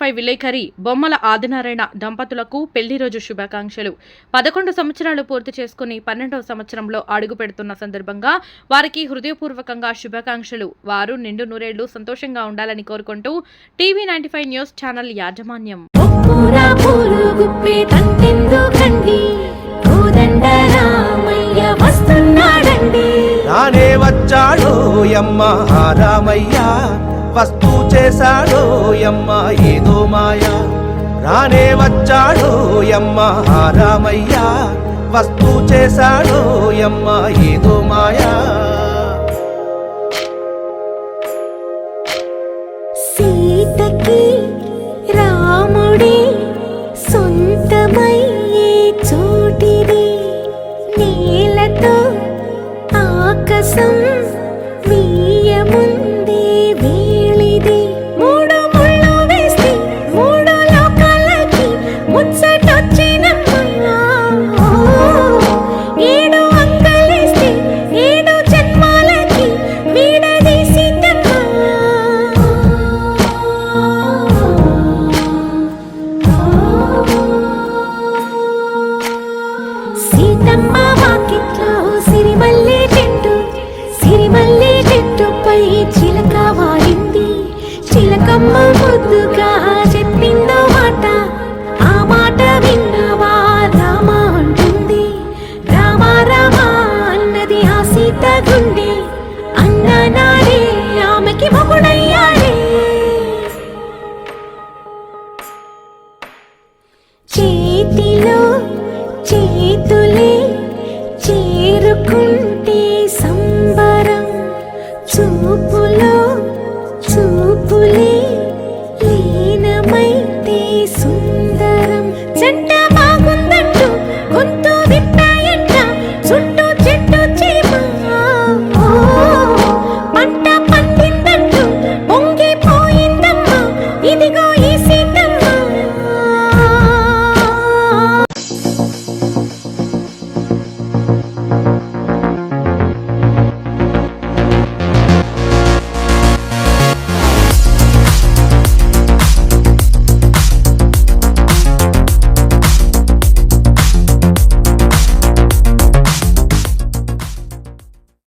Five విలేకరి బొమ్మల ఆదినారాయణ దంపతులకు పెళ్ళి రోజు శుభాకాంక్షలు. పదకొండు సంవత్సరాలు పూర్తి చేసుకుని పన్నెండవ సంవత్సరంలో అడుగు పెడుతున్న సందర్భంగా వారికి హృదయపూర్వకంగా శుభాకాంక్షలు. వారు నిండు నూరేళ్ళు సంతోషంగా ఉండాలని కోరుకుంటూ TV ninety five news channel యాజమాన్యం. రానే వచ్చాడో రామయ్య. వస్తూ చేశాడో యమ్మ ఏదో మాయా. రానే వచ్చాడో యమ్మ రామయ్యా రామయ్య. వస్తూ చేశాడో యమ్మ ఏదో మాయా. సీతకి రాముడే సొంతమయ్యే చోటిది. నేలతో ఆకాశం మీయముందే సీతమ్మ వాకిట్లో సిరిమల్లె చెట్టు సిరిమల్లి చెట్టుపై చిలక వారింది చిలకమ్మ ముద్దుగా చెప్పిందో మాట ఆ మాట విన్నవా రామ ఉంటుంది రామ రామ అన్నది ఆ సీత గుండె అన్న నాడే ఆమెకి మొగుడయ్యాడే. చేతిలో చేతులే చూపులే లీనమైతే సుందరం. జంట